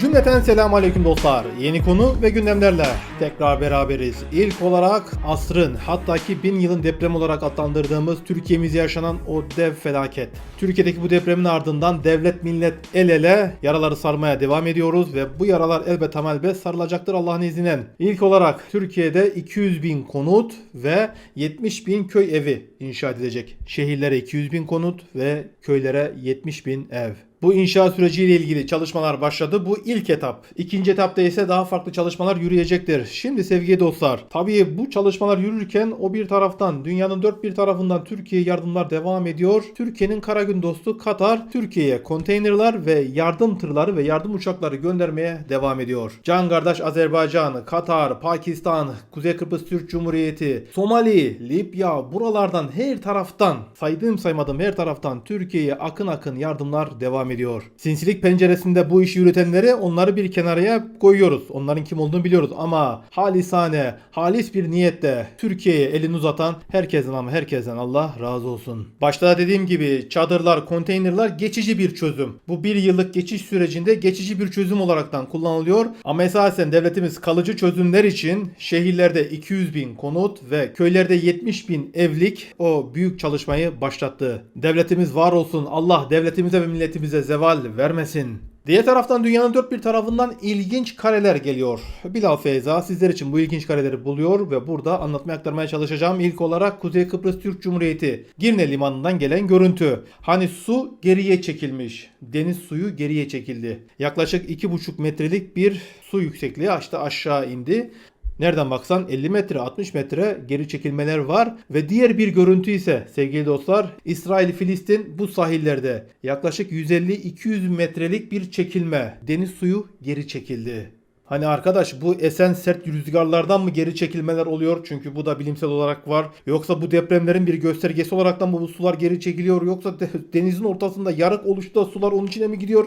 Cümleten selamun aleyküm dostlar. Yeni konu ve gündemlerle tekrar beraberiz. İlk olarak asrın hatta ki bin yılın deprem olarak adlandırdığımız Türkiye'mizde yaşanan o dev felaket. Türkiye'deki bu depremin ardından devlet millet el ele yaraları sarmaya devam ediyoruz ve bu yaralar elbet elbet sarılacaktır Allah'ın izniyle. İlk olarak Türkiye'de 200 bin konut ve 70 bin köy evi inşa edilecek. Şehirlere 200 bin konut ve köylere 70 bin ev. Bu inşaat süreciyle ilgili çalışmalar başladı. Bu ilk etap. İkinci etapta ise daha farklı çalışmalar yürüyecektir. Şimdi sevgili dostlar, tabii bu çalışmalar yürürken o bir taraftan dünyanın dört bir tarafından Türkiye'ye yardımlar devam ediyor. Türkiye'nin kara gün dostu Katar, Türkiye'ye konteynerlar ve yardım tırları ve yardım uçakları göndermeye devam ediyor. Can kardeş Azerbaycan, Katar, Pakistan, Kuzey Kıbrıs Türk Cumhuriyeti, Somali, Libya buralardan her taraftan saydığım saymadığım her taraftan Türkiye'ye akın akın yardımlar devam ediyor. Sinsilik penceresinde bu işi yürütenleri onları bir kenaraya koyuyoruz. Onların kim olduğunu biliyoruz ama halisane, halis bir niyetle Türkiye'ye elini uzatan herkesten ama herkesten Allah razı olsun. Başta da dediğim gibi çadırlar, konteynerlar geçici bir çözüm. Bu bir yıllık geçiş sürecinde geçici bir çözüm olaraktan kullanılıyor. Ama esasen devletimiz kalıcı çözümler için şehirlerde 200 bin konut ve köylerde 70 bin evlik o büyük çalışmayı başlattı. Devletimiz var olsun. Allah devletimize ve milletimize zeval vermesin. Diğer taraftan dünyanın dört bir tarafından ilginç kareler geliyor. Bilal Feyza sizler için bu ilginç kareleri buluyor ve burada anlatmaya aktarmaya çalışacağım. İlk olarak Kuzey Kıbrıs Türk Cumhuriyeti Girne Limanı'ndan gelen görüntü. Hani su geriye çekilmiş. Deniz suyu geriye çekildi. Yaklaşık 2,5 metrelik bir su yüksekliği işte aşağı indi. Nereden baksan 50 metre 60 metre geri çekilmeler var ve diğer bir görüntü ise sevgili dostlar İsrail Filistin bu sahillerde yaklaşık 150-200 metrelik bir çekilme deniz suyu geri çekildi. Hani arkadaş bu esen sert rüzgarlardan mı geri çekilmeler oluyor? Çünkü bu da bilimsel olarak var. Yoksa bu depremlerin bir göstergesi olaraktan mı bu sular geri çekiliyor? Yoksa de- denizin ortasında yarık oluştu da sular onun içine mi gidiyor?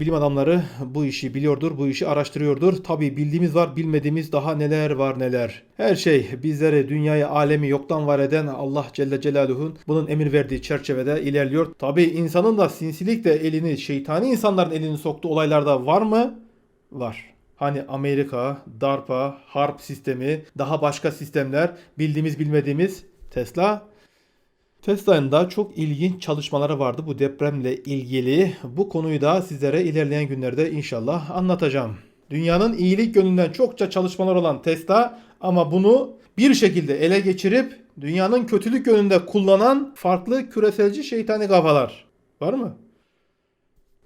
Bilim adamları bu işi biliyordur, bu işi araştırıyordur. Tabi bildiğimiz var, bilmediğimiz daha neler var neler. Her şey bizleri, dünyayı, alemi yoktan var eden Allah Celle Celaluhu'nun bunun emir verdiği çerçevede ilerliyor. Tabi insanın da sinsilikle elini, şeytani insanların elini soktuğu olaylarda var mı? Var. Hani Amerika, DARPA, harp sistemi, daha başka sistemler, bildiğimiz bilmediğimiz Tesla Tesla'nın da çok ilginç çalışmaları vardı bu depremle ilgili. Bu konuyu da sizlere ilerleyen günlerde inşallah anlatacağım. Dünyanın iyilik yönünden çokça çalışmalar olan Tesla ama bunu bir şekilde ele geçirip dünyanın kötülük yönünde kullanan farklı küreselci şeytani kafalar. Var mı?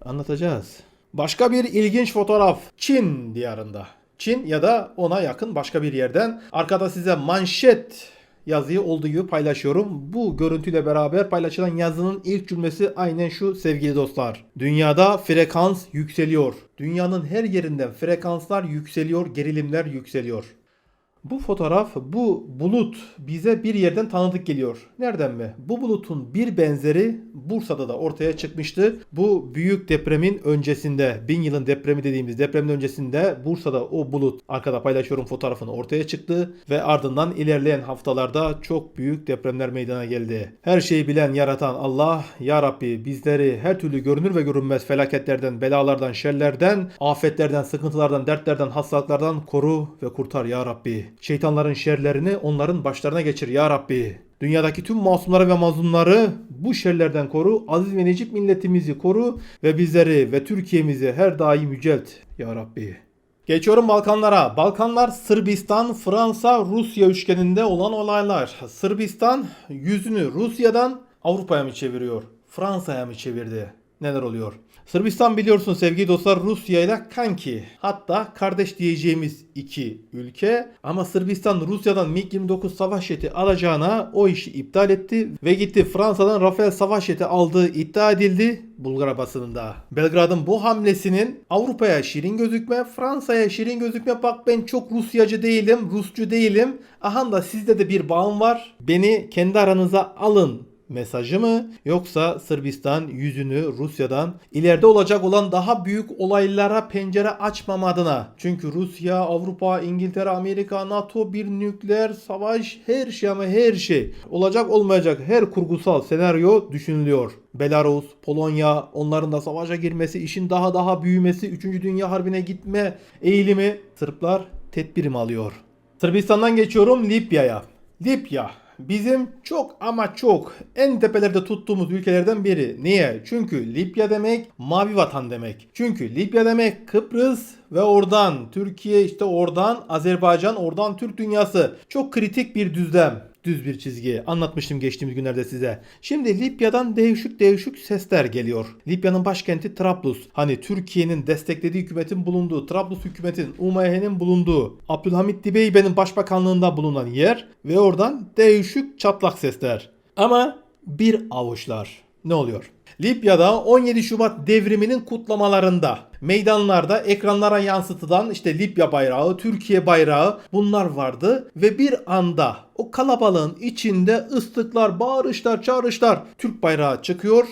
Anlatacağız. Başka bir ilginç fotoğraf Çin diyarında. Çin ya da ona yakın başka bir yerden. Arkada size manşet yazıyı olduğu gibi paylaşıyorum. Bu görüntüyle beraber paylaşılan yazının ilk cümlesi aynen şu sevgili dostlar. Dünyada frekans yükseliyor. Dünyanın her yerinden frekanslar yükseliyor, gerilimler yükseliyor. Bu fotoğraf, bu bulut bize bir yerden tanıdık geliyor. Nereden mi? Bu bulutun bir benzeri Bursa'da da ortaya çıkmıştı. Bu büyük depremin öncesinde, bin yılın depremi dediğimiz depremin öncesinde Bursa'da o bulut, arkada paylaşıyorum fotoğrafını ortaya çıktı. Ve ardından ilerleyen haftalarda çok büyük depremler meydana geldi. Her şeyi bilen, yaratan Allah, Ya Rabbi bizleri her türlü görünür ve görünmez felaketlerden, belalardan, şerlerden, afetlerden, sıkıntılardan, dertlerden, hastalıklardan koru ve kurtar Ya Rabbi. Şeytanların şerlerini onların başlarına geçir Ya Rabbi. Dünyadaki tüm masumları ve mazlumları bu şerlerden koru. Aziz ve necip milletimizi koru ve bizleri ve Türkiye'mizi her daim yücelt Ya Rabbi. Geçiyorum Balkanlara. Balkanlar Sırbistan, Fransa, Rusya üçgeninde olan olaylar. Sırbistan yüzünü Rusya'dan Avrupa'ya mı çeviriyor? Fransa'ya mı çevirdi? Neler oluyor? Sırbistan biliyorsun sevgili dostlar Rusya ile kanki hatta kardeş diyeceğimiz iki ülke ama Sırbistan Rusya'dan MiG-29 savaş jeti alacağına o işi iptal etti ve gitti Fransa'dan Rafael savaş jeti aldığı iddia edildi Bulgar basınında. Belgrad'ın bu hamlesinin Avrupa'ya şirin gözükme, Fransa'ya şirin gözükme bak ben çok Rusyacı değilim, Rusçu değilim. Aha da sizde de bir bağım var. Beni kendi aranıza alın mesajı mı yoksa Sırbistan yüzünü Rusya'dan ileride olacak olan daha büyük olaylara pencere açmama adına. Çünkü Rusya, Avrupa, İngiltere, Amerika, NATO bir nükleer savaş her şey ama her şey. Olacak olmayacak her kurgusal senaryo düşünülüyor. Belarus, Polonya onların da savaşa girmesi, işin daha daha büyümesi, 3. Dünya Harbi'ne gitme eğilimi Sırplar tedbirim alıyor. Sırbistan'dan geçiyorum Libya'ya. Libya bizim çok ama çok en tepelerde tuttuğumuz ülkelerden biri. Niye? Çünkü Libya demek mavi vatan demek. Çünkü Libya demek Kıbrıs ve oradan Türkiye işte oradan Azerbaycan oradan Türk dünyası. Çok kritik bir düzlem. Düz bir çizgi. Anlatmıştım geçtiğimiz günlerde size. Şimdi Libya'dan değişik değişik sesler geliyor. Libya'nın başkenti Trablus. Hani Türkiye'nin desteklediği hükümetin bulunduğu, Trablus hükümetin, UMH'nin bulunduğu, Abdülhamit Dibeybe'nin başbakanlığında bulunan yer ve oradan değişik çatlak sesler. Ama bir avuçlar. Ne oluyor? Libya'da 17 Şubat devriminin kutlamalarında meydanlarda ekranlara yansıtılan işte Libya bayrağı, Türkiye bayrağı bunlar vardı ve bir anda o kalabalığın içinde ıslıklar, bağırışlar, çağrışlar Türk bayrağı çıkıyor.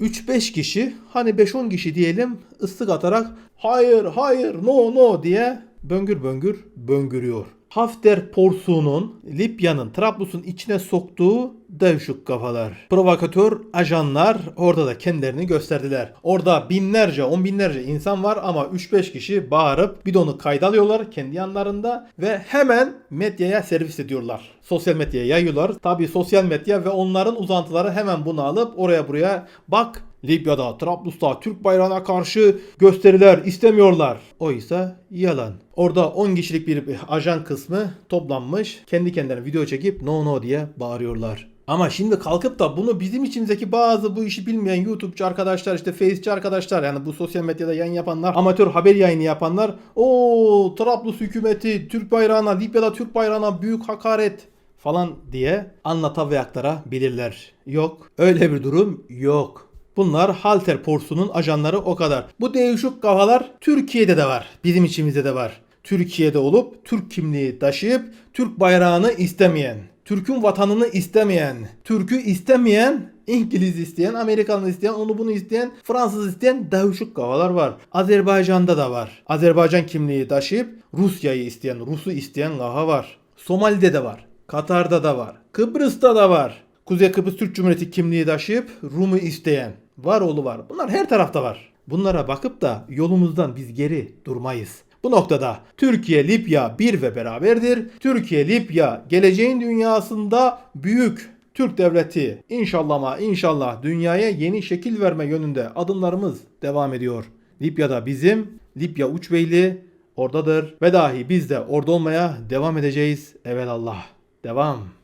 3-5 kişi hani 5-10 kişi diyelim ıslık atarak hayır hayır no no diye böngür böngür böngürüyor. Hafter porsuğunun Libya'nın Trablus'un içine soktuğu devşuk kafalar. Provokatör ajanlar orada da kendilerini gösterdiler. Orada binlerce, on binlerce insan var ama 3-5 kişi bağırıp bidonu kaydalıyorlar kendi yanlarında ve hemen medyaya servis ediyorlar. Sosyal medyaya yayıyorlar. Tabi sosyal medya ve onların uzantıları hemen bunu alıp oraya buraya bak Libya'da, Trablus'ta Türk bayrağına karşı gösteriler istemiyorlar. Oysa yalan. Orada 10 kişilik bir ajan kısmı toplanmış. Kendi kendilerine video çekip no no diye bağırıyorlar. Ama şimdi kalkıp da bunu bizim içimizdeki bazı bu işi bilmeyen YouTube'cu arkadaşlar işte Face'ci arkadaşlar yani bu sosyal medyada yayın yapanlar amatör haber yayını yapanlar o Trablus hükümeti Türk bayrağına Libya'da Türk bayrağına büyük hakaret falan diye anlata ve aktarabilirler. Yok öyle bir durum yok. Bunlar Halter Porsu'nun ajanları o kadar. Bu değişik kafalar Türkiye'de de var. Bizim içimizde de var. Türkiye'de olup Türk kimliği taşıyıp Türk bayrağını istemeyen, Türk'ün vatanını istemeyen, Türk'ü istemeyen, İngiliz isteyen, Amerikanlı isteyen, onu bunu isteyen, Fransız isteyen değişik kafalar var. Azerbaycan'da da var. Azerbaycan kimliği taşıyıp Rusya'yı isteyen, Rus'u isteyen kafa var. Somali'de de var. Katar'da da var. Kıbrıs'ta da var. Kuzey Kıbrıs Türk Cumhuriyeti kimliği taşıyıp Rum'u isteyen. Var oğlu var. Bunlar her tarafta var. Bunlara bakıp da yolumuzdan biz geri durmayız. Bu noktada Türkiye Libya bir ve beraberdir. Türkiye Libya geleceğin dünyasında büyük Türk devleti inşallah ama inşallah dünyaya yeni şekil verme yönünde adımlarımız devam ediyor. Libya'da bizim, Libya Uçbeyli oradadır ve dahi biz de orada olmaya devam edeceğiz. Evelallah. Devam.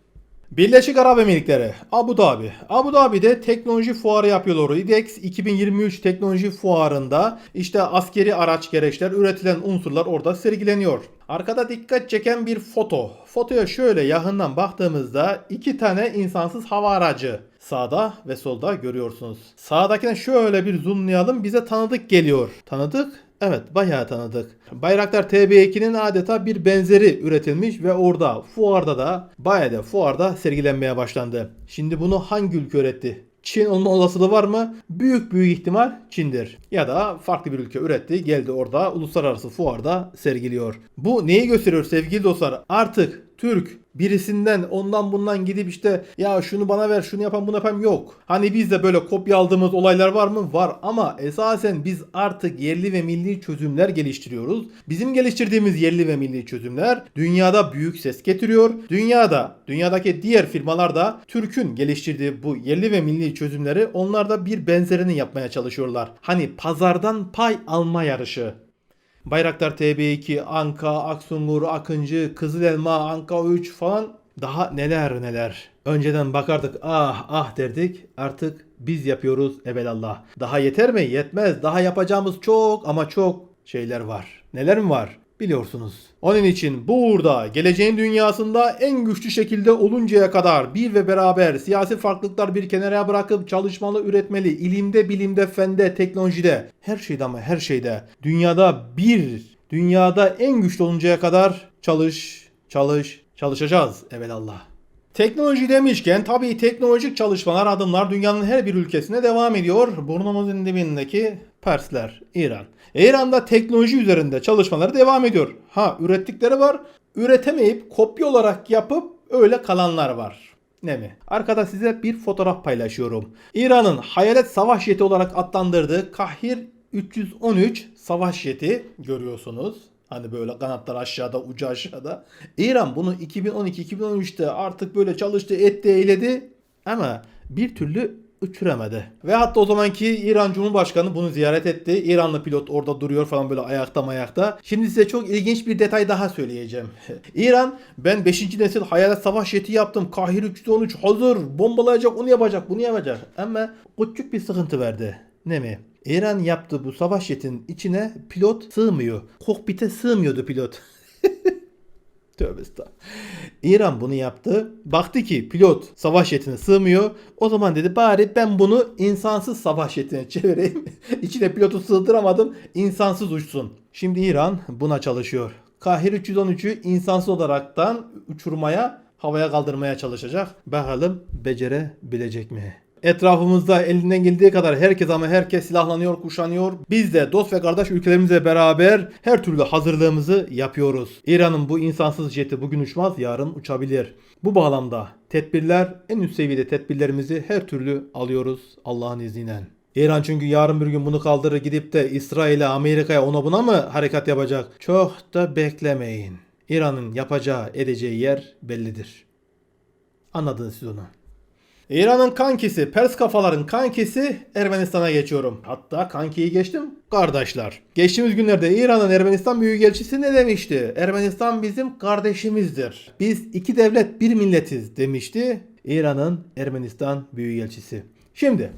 Birleşik Arap Emirlikleri, Abu Dhabi. Abu Dhabi'de teknoloji fuarı yapıyorlar. IDEX 2023 teknoloji fuarında işte askeri araç gereçler, üretilen unsurlar orada sergileniyor. Arkada dikkat çeken bir foto. Fotoya şöyle yakından baktığımızda iki tane insansız hava aracı sağda ve solda görüyorsunuz. Sağdakine şöyle bir zoomlayalım bize tanıdık geliyor. Tanıdık Evet bayağı tanıdık. Bayraktar TB2'nin adeta bir benzeri üretilmiş ve orada fuarda da bayağı da fuarda sergilenmeye başlandı. Şimdi bunu hangi ülke üretti? Çin olma olasılığı var mı? Büyük büyük ihtimal Çin'dir. Ya da farklı bir ülke üretti geldi orada uluslararası fuarda sergiliyor. Bu neyi gösteriyor sevgili dostlar? Artık Türk birisinden ondan bundan gidip işte ya şunu bana ver şunu yapan bunu yapan yok. Hani bizde böyle kopya aldığımız olaylar var mı? Var ama esasen biz artık yerli ve milli çözümler geliştiriyoruz. Bizim geliştirdiğimiz yerli ve milli çözümler dünyada büyük ses getiriyor. Dünyada, dünyadaki diğer firmalar da Türk'ün geliştirdiği bu yerli ve milli çözümleri onlar da bir benzerini yapmaya çalışıyorlar. Hani pazardan pay alma yarışı. Bayraktar TB2, Anka, Aksungur, Akıncı, Kızıl Elma, Anka 3 falan daha neler neler. Önceden bakardık ah ah derdik artık biz yapıyoruz evelallah. Daha yeter mi? Yetmez. Daha yapacağımız çok ama çok şeyler var. Neler mi var? Biliyorsunuz. Onun için burada geleceğin dünyasında en güçlü şekilde oluncaya kadar bir ve beraber siyasi farklılıklar bir kenara bırakıp çalışmalı üretmeli, ilimde, bilimde, fende, teknolojide, her şeyde ama her şeyde dünyada bir, dünyada en güçlü oluncaya kadar çalış, çalış, çalışacağız evelallah. Teknoloji demişken tabii teknolojik çalışmalar, adımlar dünyanın her bir ülkesine devam ediyor. Burnumuzun dibindeki Persler, İran. İran'da teknoloji üzerinde çalışmaları devam ediyor. Ha ürettikleri var, üretemeyip kopya olarak yapıp öyle kalanlar var. Ne mi? Arkada size bir fotoğraf paylaşıyorum. İran'ın hayalet savaş jeti olarak adlandırdığı Kahir 313 savaş jeti görüyorsunuz. Hani böyle kanatlar aşağıda, ucu aşağıda. İran bunu 2012-2013'te artık böyle çalıştı, etti, eyledi ama bir türlü uçuramadı. Ve hatta o zamanki İran Cumhurbaşkanı bunu ziyaret etti. İranlı pilot orada duruyor falan böyle ayakta ayakta. Şimdi size çok ilginç bir detay daha söyleyeceğim. İran ben 5. nesil hayalet savaş jeti yaptım. Kahir 313 hazır. Bombalayacak, onu yapacak, bunu yapacak. Ama küçük bir sıkıntı verdi. Ne mi? İran yaptığı bu savaş jetinin içine pilot sığmıyor. Kokpite sığmıyordu pilot. Tövbe estağfurullah. İran bunu yaptı. Baktı ki pilot savaş jetine sığmıyor. O zaman dedi bari ben bunu insansız savaş jetine çevireyim. İçine pilotu sığdıramadım. İnsansız uçsun. Şimdi İran buna çalışıyor. Kahir 313'ü insansız olaraktan uçurmaya, havaya kaldırmaya çalışacak. Bakalım becerebilecek mi? Etrafımızda elinden geldiği kadar herkes ama herkes silahlanıyor, kuşanıyor. Biz de dost ve kardeş ülkelerimizle beraber her türlü hazırlığımızı yapıyoruz. İran'ın bu insansız jeti bugün uçmaz, yarın uçabilir. Bu bağlamda tedbirler, en üst seviyede tedbirlerimizi her türlü alıyoruz Allah'ın izniyle. İran çünkü yarın bir gün bunu kaldırır gidip de İsrail'e, Amerika'ya ona buna mı harekat yapacak? Çok da beklemeyin. İran'ın yapacağı, edeceği yer bellidir. Anladınız siz onu. İran'ın kankisi, Pers kafaların kankisi Ermenistan'a geçiyorum. Hatta kankiyi geçtim. Kardeşler. Geçtiğimiz günlerde İran'ın Ermenistan Büyükelçisi ne demişti? Ermenistan bizim kardeşimizdir. Biz iki devlet bir milletiz demişti İran'ın Ermenistan Büyükelçisi. Şimdi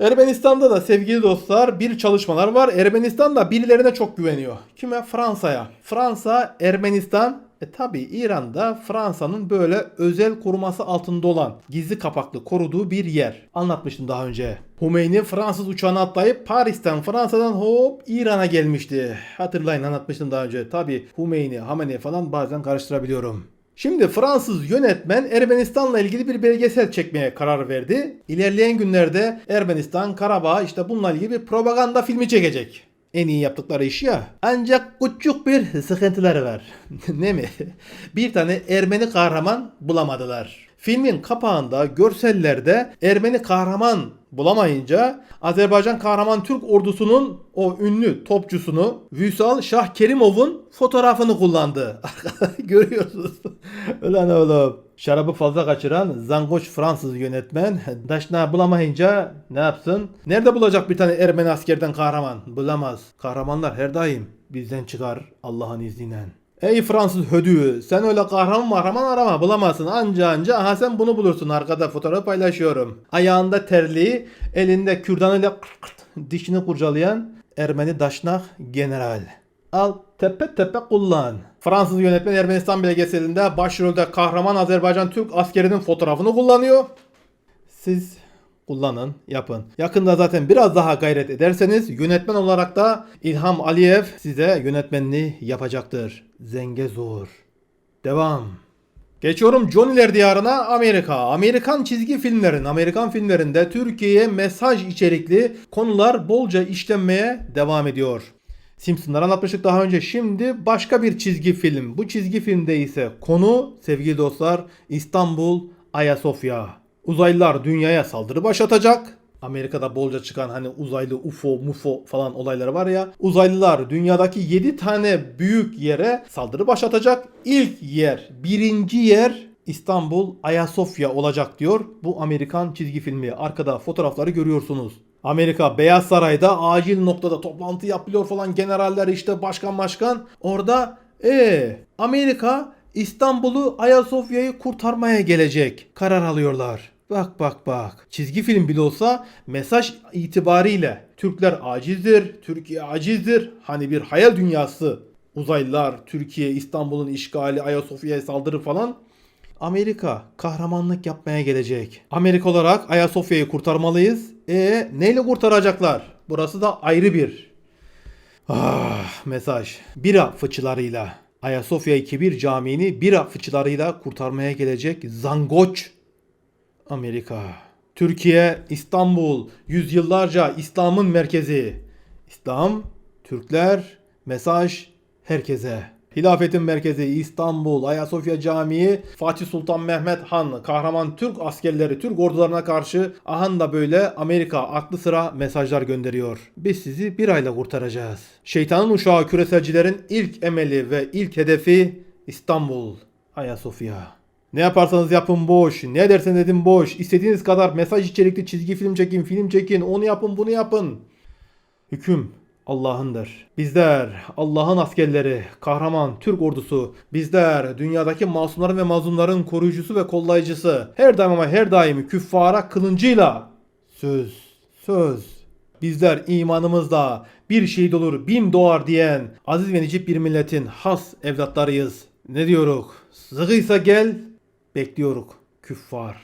Ermenistan'da da sevgili dostlar bir çalışmalar var. Ermenistan da birilerine çok güveniyor. Kime? Fransa'ya. Fransa, Ermenistan e tabi İran'da Fransa'nın böyle özel koruması altında olan gizli kapaklı koruduğu bir yer. Anlatmıştım daha önce. Hümeyni Fransız uçağına atlayıp Paris'ten Fransa'dan hop İran'a gelmişti. Hatırlayın anlatmıştım daha önce. Tabi Hümeyni, Hamene falan bazen karıştırabiliyorum. Şimdi Fransız yönetmen Ermenistan'la ilgili bir belgesel çekmeye karar verdi. İlerleyen günlerde Ermenistan, Karabağ işte bununla ilgili bir propaganda filmi çekecek. En iyi yaptıkları iş ya. Ancak küçük bir sıkıntıları var. ne mi? Bir tane Ermeni kahraman bulamadılar. Filmin kapağında görsellerde Ermeni kahraman bulamayınca Azerbaycan kahraman Türk ordusunun o ünlü topçusunu Vüsal Şah Kerimov'un fotoğrafını kullandı. Görüyorsunuz. Ulan oğlum. Şarabı fazla kaçıran zangoç Fransız yönetmen daşna bulamayınca ne yapsın? Nerede bulacak bir tane Ermeni askerden kahraman? Bulamaz. Kahramanlar her daim bizden çıkar Allah'ın izniyle. Ey Fransız hödüğü sen öyle kahraman mahraman arama bulamazsın anca anca aha sen bunu bulursun arkada fotoğrafı paylaşıyorum. Ayağında terliği elinde kürdanıyla dişini kurcalayan Ermeni daşnak general. Al tepe tepe kullan. Fransız yönetmen Ermenistan belgeselinde başrolde kahraman Azerbaycan Türk askerinin fotoğrafını kullanıyor. Siz kullanın, yapın. Yakında zaten biraz daha gayret ederseniz yönetmen olarak da İlham Aliyev size yönetmenliği yapacaktır. Zengezur. Devam. Geçiyorum Johnny'ler diyarına Amerika. Amerikan çizgi filmlerin, Amerikan filmlerinde Türkiye'ye mesaj içerikli konular bolca işlenmeye devam ediyor. Simpsonlar anlatmıştık daha önce. Şimdi başka bir çizgi film. Bu çizgi filmde ise konu sevgili dostlar İstanbul Ayasofya. Uzaylılar dünyaya saldırı başlatacak. Amerika'da bolca çıkan hani uzaylı UFO, MUFO falan olayları var ya. Uzaylılar dünyadaki 7 tane büyük yere saldırı başlatacak. İlk yer, birinci yer İstanbul Ayasofya olacak diyor. Bu Amerikan çizgi filmi. Arkada fotoğrafları görüyorsunuz. Amerika Beyaz Saray'da acil noktada toplantı yapılıyor falan generaller işte başkan başkan. Orada e Amerika İstanbul'u Ayasofya'yı kurtarmaya gelecek. Karar alıyorlar. Bak bak bak. Çizgi film bile olsa mesaj itibariyle Türkler acizdir, Türkiye acizdir. Hani bir hayal dünyası. Uzaylılar, Türkiye, İstanbul'un işgali, Ayasofya'ya saldırı falan. Amerika kahramanlık yapmaya gelecek. Amerika olarak Ayasofya'yı kurtarmalıyız. E neyle kurtaracaklar? Burası da ayrı bir ah, mesaj. Bira fıçılarıyla. Ayasofya 2.1 Camii'ni bira fıçılarıyla kurtarmaya gelecek Zangoç Amerika. Türkiye, İstanbul, yüzyıllarca İslam'ın merkezi. İslam, Türkler, mesaj herkese. Hilafetin merkezi İstanbul, Ayasofya Camii, Fatih Sultan Mehmet Han, kahraman Türk askerleri, Türk ordularına karşı ahan da böyle Amerika aklı sıra mesajlar gönderiyor. Biz sizi bir ayla kurtaracağız. Şeytanın uşağı küreselcilerin ilk emeli ve ilk hedefi İstanbul, Ayasofya. Ne yaparsanız yapın boş. Ne edersen edin boş. İstediğiniz kadar mesaj içerikli çizgi film çekin, film çekin. Onu yapın, bunu yapın. Hüküm Allah'ındır. Bizler Allah'ın askerleri, kahraman Türk ordusu. Bizler dünyadaki masumların ve mazlumların koruyucusu ve kollayıcısı. Her daim ama her daim küffara kılıncıyla. Söz, söz. Bizler imanımızda bir şehit olur bin doğar diyen aziz ve necip bir milletin has evlatlarıyız. Ne diyoruz? Sıkıysa gel, bekliyoruz küffar.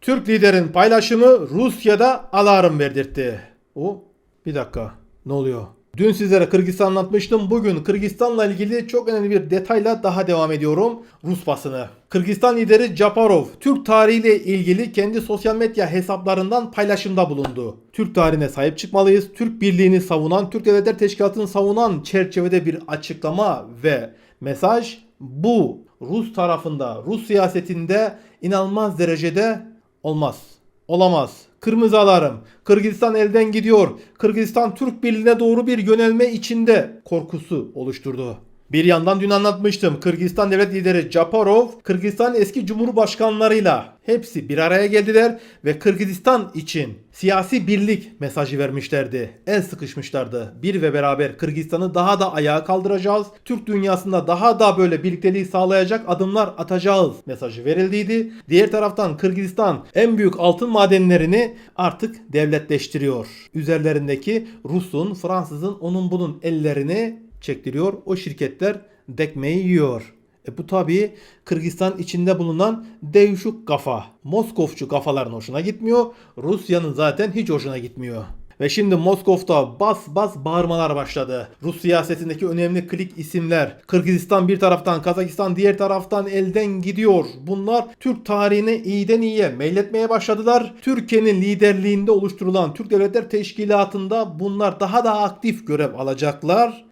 Türk liderin paylaşımı Rusya'da alarm verdirtti. O bir dakika ne oluyor? Dün sizlere Kırgızistan anlatmıştım. Bugün Kırgızistan'la ilgili çok önemli bir detayla daha devam ediyorum. Rus basını. Kırgızistan lideri Japarov, Türk tarihiyle ilgili kendi sosyal medya hesaplarından paylaşımda bulundu. Türk tarihine sahip çıkmalıyız. Türk birliğini savunan, Türk Devletler Teşkilatı'nı savunan çerçevede bir açıklama ve mesaj bu Rus tarafında, Rus siyasetinde inanılmaz derecede olmaz. Olamaz. Kırmızı alarm. Kırgızistan elden gidiyor. Kırgızistan Türk Birliği'ne doğru bir yönelme içinde korkusu oluşturdu. Bir yandan dün anlatmıştım. Kırgızistan devlet lideri Japarov, Kırgızistan eski cumhurbaşkanlarıyla hepsi bir araya geldiler ve Kırgızistan için siyasi birlik mesajı vermişlerdi. El sıkışmışlardı. Bir ve beraber Kırgızistan'ı daha da ayağa kaldıracağız. Türk dünyasında daha da böyle birlikteliği sağlayacak adımlar atacağız mesajı verildiydi. Diğer taraftan Kırgızistan en büyük altın madenlerini artık devletleştiriyor. Üzerlerindeki Rus'un, Fransız'ın onun bunun ellerini çektiriyor. O şirketler dekmeyi yiyor. E bu tabii Kırgızistan içinde bulunan devşuk kafa, Moskovçu kafaların hoşuna gitmiyor. Rusya'nın zaten hiç hoşuna gitmiyor. Ve şimdi Moskov'da bas bas bağırmalar başladı. Rus siyasetindeki önemli klik isimler. Kırgızistan bir taraftan, Kazakistan diğer taraftan elden gidiyor. Bunlar Türk tarihini iyiden iyiye meyletmeye başladılar. Türkiye'nin liderliğinde oluşturulan Türk Devletler Teşkilatı'nda bunlar daha da aktif görev alacaklar.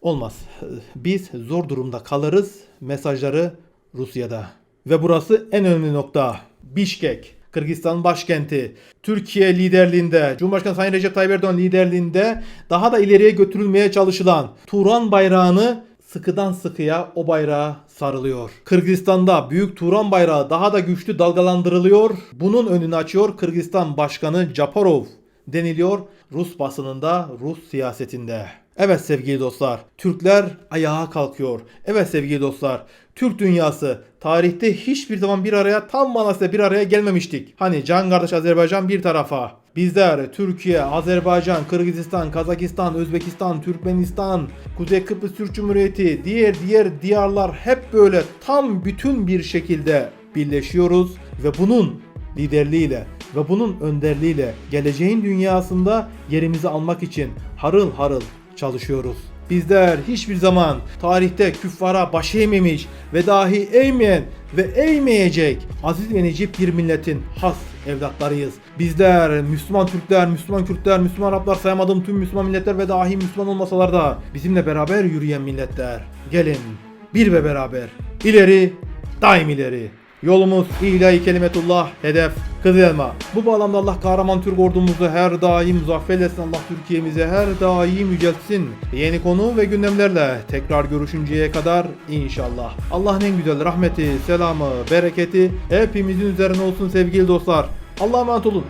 Olmaz. Biz zor durumda kalırız. Mesajları Rusya'da. Ve burası en önemli nokta. Bişkek. Kırgızistan başkenti. Türkiye liderliğinde, Cumhurbaşkanı Sayın Recep Tayyip Erdoğan liderliğinde daha da ileriye götürülmeye çalışılan Turan bayrağını sıkıdan sıkıya o bayrağa sarılıyor. Kırgızistan'da Büyük Turan bayrağı daha da güçlü dalgalandırılıyor. Bunun önünü açıyor Kırgızistan Başkanı Japarov deniliyor Rus basınında, Rus siyasetinde. Evet sevgili dostlar, Türkler ayağa kalkıyor. Evet sevgili dostlar, Türk dünyası tarihte hiçbir zaman bir araya tam manasıyla bir araya gelmemiştik. Hani can kardeş Azerbaycan bir tarafa. Bizler Türkiye, Azerbaycan, Kırgızistan, Kazakistan, Özbekistan, Türkmenistan, Kuzey Kıbrıs Türk Cumhuriyeti, diğer diğer diyarlar hep böyle tam bütün bir şekilde birleşiyoruz ve bunun liderliğiyle ve bunun önderliğiyle geleceğin dünyasında yerimizi almak için harıl harıl çalışıyoruz. Bizler hiçbir zaman tarihte küffara baş eğmemiş ve dahi eğmeyen ve eğmeyecek aziz ve necip bir milletin has evlatlarıyız. Bizler Müslüman Türkler, Müslüman Kürtler, Müslüman Araplar sayamadığım tüm Müslüman milletler ve dahi Müslüman olmasalar da bizimle beraber yürüyen milletler. Gelin bir ve beraber ileri daim ileri. Yolumuz ilahi kelimetullah, hedef Kızıl Elma. Bu bağlamda Allah kahraman Türk ordumuzu her daim muzaffer etsin. Allah Türkiye'mize her daim yüceltsin. Yeni konu ve gündemlerle tekrar görüşünceye kadar inşallah. Allah'ın en güzel rahmeti, selamı, bereketi hepimizin üzerine olsun sevgili dostlar. Allah'a emanet olun.